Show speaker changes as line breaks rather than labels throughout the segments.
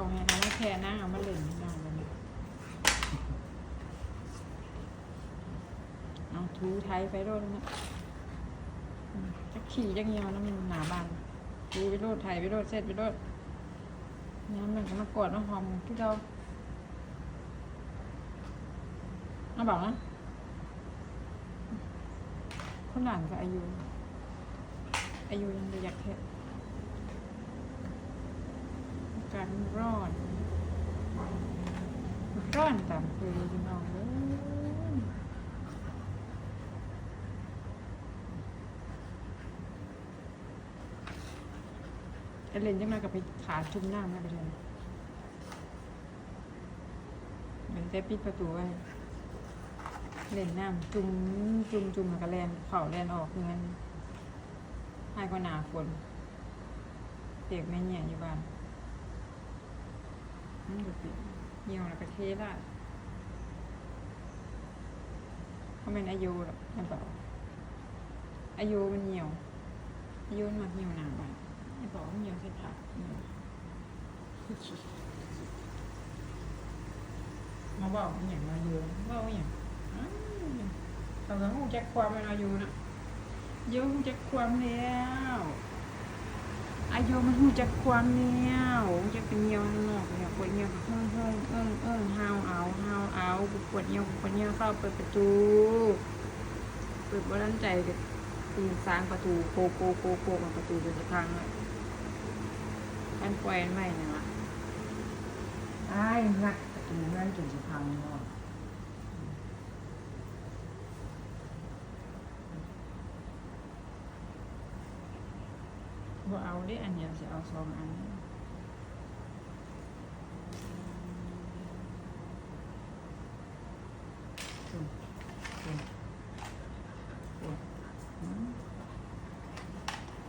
เขาให้เอามาแค่นั่งเอามาเล่นนอนกันเอาถูไทยไปโดนนะจะขี่จะเงียวนะมันหนาบานถูไปโดดไทยไปโดดเสร็จไปโดดน้ำมันก็มากอดมาหอมที่เราเอาบอกนะคนหลานกับอายุ อายุยังระยะแค่อา การร้อนร้อนตามเคยพี่น้องเลยไอเลนจะมากับไปขาจุ่มน้ำนะไปเลยเหมือนจะปิดประตูไว้เล่นน้ำจุ่มจุ่มจุ่มแล้วก็แลนเผาแลนออกเงินให้ก็หนาฝนเปียกไม่เหี่ยอยู่บ้าน นก็เปียกเหี่ยวแล้วก็เทละเขาเป็นอายุหรอกไม่บอกอายุมันเหี่ยวอายุมันเหี่ยวหนาบ้านไม่บอกมันเหี่ยวใส่ผักเมาบอกว่าอย่างมาเยอะบอกว่าอย่างอ้าวเขาหูจักความมันอายุนะอายุหูจักความแล้ว อายุมันหูจักความแล้วมันจะเป็นเหี่ยวข้างนอกเนี่ยปวดเหี่ยวห้องห้องเอิ้งเอิ้งห้าวเอาห้าวเอาปวดเหี่ยวปวดเหี่ยวเข้าเปิดประตูเปิดบ้านใจเด็กตีนสร้างประตูโกโกโกโกมาประตูเดินจะพังเลยอันปล่อยอันใหม่นะ
ไอ้ายงัดประตูนั่นจนจะพังเนาะ
บ่เอาได้อันเดียวจะเอาสองอัน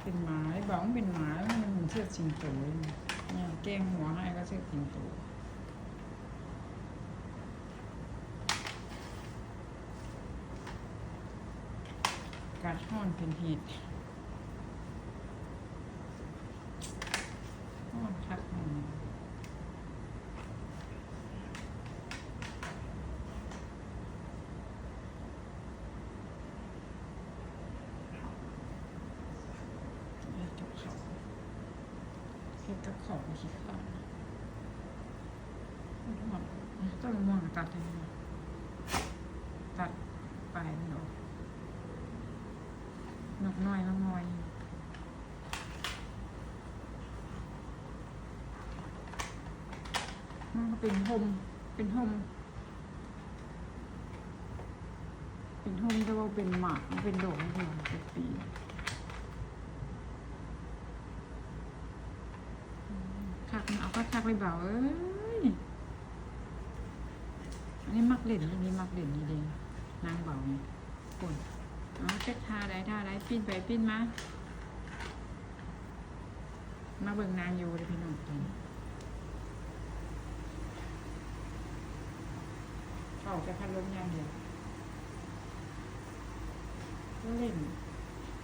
เป็นหมาไอ้บอกมันเป็นหมาแล้วมันเชือกสิงโตเลยเนี่ยแกล้งหัวให้ก็เชือกสิงโตกัดห้อนเป็นเหตุ ห้อนคักมันเฮ็ดกับเขาวเฮ็ดกับเขาวขี้ขาดต้นมะม่วงต้นม่วงตัดให้หน่อยตัดปลายมันออกนกน้อยนกน้อย มันก็ เป็นห่มเป็นห่มเป็นห่มแต่ว่าเป็นหมากเป็นดอกมันเป็นเป็นปีคักเอาก็คักไปเบาเอ้ยอันนี้มักเล่นอันนี้มักเล่นนี่เด้นางเบาเนี่ยคนเอาเช็ดทาได้ท่าได้ปิ้นไปปิ้นมามาเบิ่งนางอยู่เลยพี่น้องตอนนี้ เข้าจะพัดลมอย่างเดียวเล่น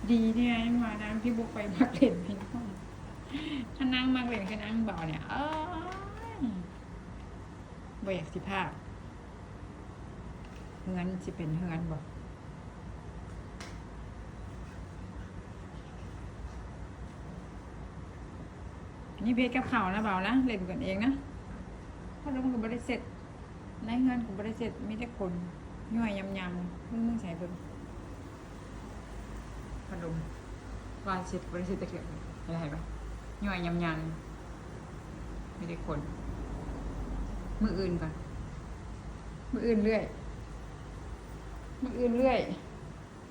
ดีเนี่ยมาดังพี่บุกไปมักเล่นพี่น้องถ้านั่งมักเล่นก็นั่งเบาเนี่ยเอ้ยบ่อยากสิภาพเฮือนสิเป็นเฮือนบ่นี่เพชรกับเขานะเบานะเล่นกันเองนะพัดลมกับบริเสร็จ ในเงินของบริษัทมีแต่คนย่อยยำยำมึงมึงใส่เบิ่งพัดลมวานเสร็จบริษัทตะเกียบอะไรปะย่อยยำยำมีแต่คน มืออื่นก่อนมืออื่นเรื่อยมืออื่นเรื่อย